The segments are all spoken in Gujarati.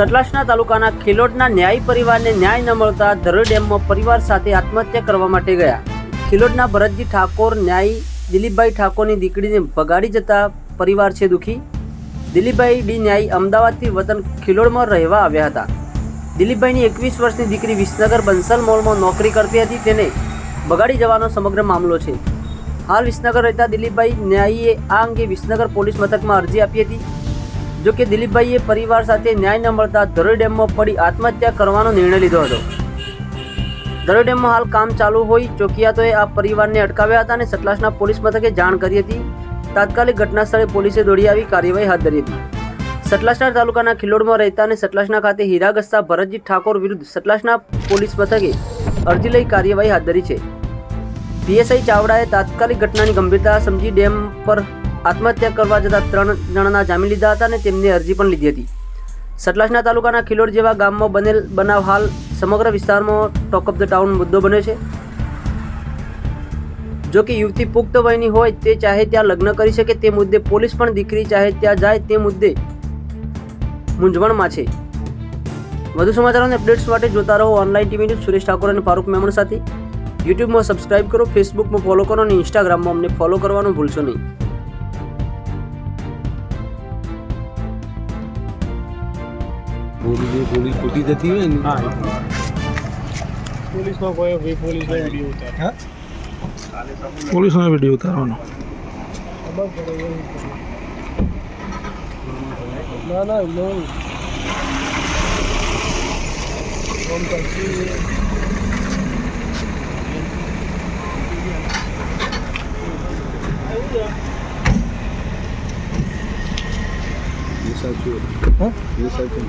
સતલાસના તાલુકાના ખિલોડના ન્યાય પરિવારને ન્યાય ન મળતા ધરોઈ ડેમમાં પરિવાર સાથે આત્મહત્યા કરવા માટે ગયા. ખિલોટના ભરતજી ઠાકોર, ન્યાય દિલીપભાઈ ઠાકોરની દીકરીને ભગાડી જતા પરિવાર છે દુઃખી. દિલીપભાઈ ડી ન્યાયી અમદાવાદથી વતન ખિલોડમાં રહેવા આવ્યા હતા. દિલીપભાઈની એકવીસ વર્ષની દીકરી વિસનગર બંસલ મોલમાં નોકરી કરતી હતી, તેને બગાડી જવાનો સમગ્ર મામલો છે. હાલ વિસનગર રહેતા દિલીપભાઈ ન્યાયીએ આ અંગે વિસનગર પોલીસ મથકમાં અરજી આપી હતી. જો કે દિલીપભાઈએ પરિવાર સાથે ન્યાય ન મળતા ધરોઈ ડેમમાં પડી આત્મહત્યા કરવાનો નિર્ણય લીધો હતો. ધરોઈ ડેમમાં હાલ કામ ચાલુ હોય ચોકિયાતોએ આ પરિવારને અટકાવ્યા હતા અને સતલાસના પોલીસ મથકે જાણ કરી હતી. તાત્કાલિક ઘટના સ્થળે પોલીસે દોડી આવી કાર્યવાહી હાથ ધરી હતી. સતલાસના તાલુકાના ખિલોડમાં રહેતા અને સતલાસના ખાતે હીરાગસ્તા ભરતજી ઠાકોર વિરુદ્ધ સતલાસના પોલીસ મથકે અરજી લઈ કાર્યવાહી હાથ ધરી છે. પીએસઆઈ ચાવડાએ તાત્કાલિક ઘટનાની ગંભીરતા સમજી ડેમ પર આત્મહત્યા કરવા જતા ત્રણ જણાના જામીન લીધા હતા અને તેમની અરજી પણ લીધી હતી. સતલાસના તાલુકાના ખિલોડ જેવા ગામમાં બનેલ બનાવ હાલ સમગ્ર વિસ્તારમાં ટોક ઓફ ધ ટાઉન મુદ્દો બન્યો છે. જો કે યુવતી પુખ્ત વયની હોય તે ચાહે ત્યાં લગ્ન કરી શકે, તે મુદ્દે પોલીસ પણ દીકરી ચાહે ત્યાં જાય તે મુદ્દે મૂંઝવણમાં છે. વધુ સમાચારો અને અપડેટ્સ માટે જોતા રહો online TV news Suresh Thakor અને ફારૂક મેમણ સાથે. યુટ્યુબમાં સબસ્ક્રાઇબ કરો ફેસબુકમાં ફોલો કરો અને ઇન્સ્ટાગ્રામમાં અમને ફોલો કરવાનું ભૂલશો નહીં. બોલી જે ગોળી ખોટી જતી હોય ને પોલીસનો કોઈ પોલીસનો વીડિયો ઉતાર. હા? પોલીસનો વીડિયો ઉતારવાનો. ના ના નહીં. ફોન કરશી એ સાચું હા એ સાચું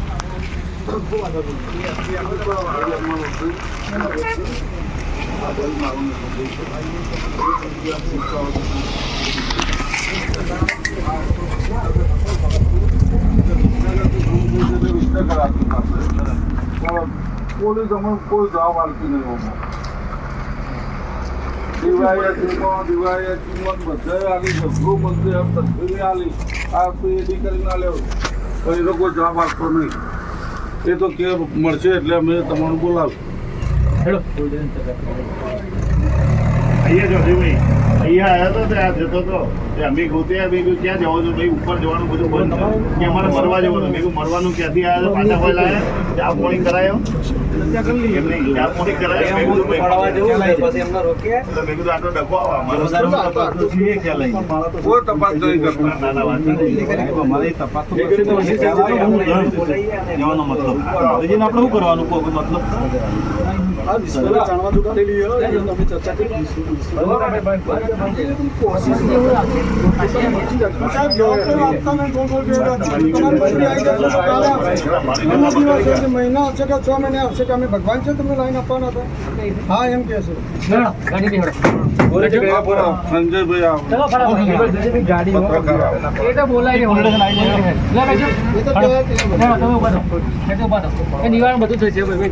પોલીસ અમને કોઈ જવાબ આપતી નહીં આમાં. દિવાળીમાં દિવાળીમાં બધાએ આલી બધું મંદિર બધું આલી આ તો એડી કરીને આલ્યો પણ એનો લોકો જવાબ આપતો નહીં એ તો કે મળશે એટલે અમે તમારું બોલાવ્યું અહીંયા આવ્યો તો ત્યાં જતો તો. તે અમે મેં ક્યાં જવાનું ભાઈ ઉપર જવાનું બધું બંધ કે અમારે મરવા જવાનું. મેં મરવાનું ક્યાંથી આવ્યા પાછા કોઈ લાયા? ચા પાણી કરાયો? ચા પાણી કરાયો. મેં કીધું મેં આટલો ડખો આવે અમારો તો છીએ ખ્યાલ નહીં કોઈ તપાસ નહીં કરતા. ના ના વાત નથી. જવાનો મતલબ. હજી આપણે મહિના આવશે કે છ મહિને આવશે કે અમે ભગવાન છે તમને લાઈન આપવાના હતા હા એમ કે. નિવારણ બધું ભાઈ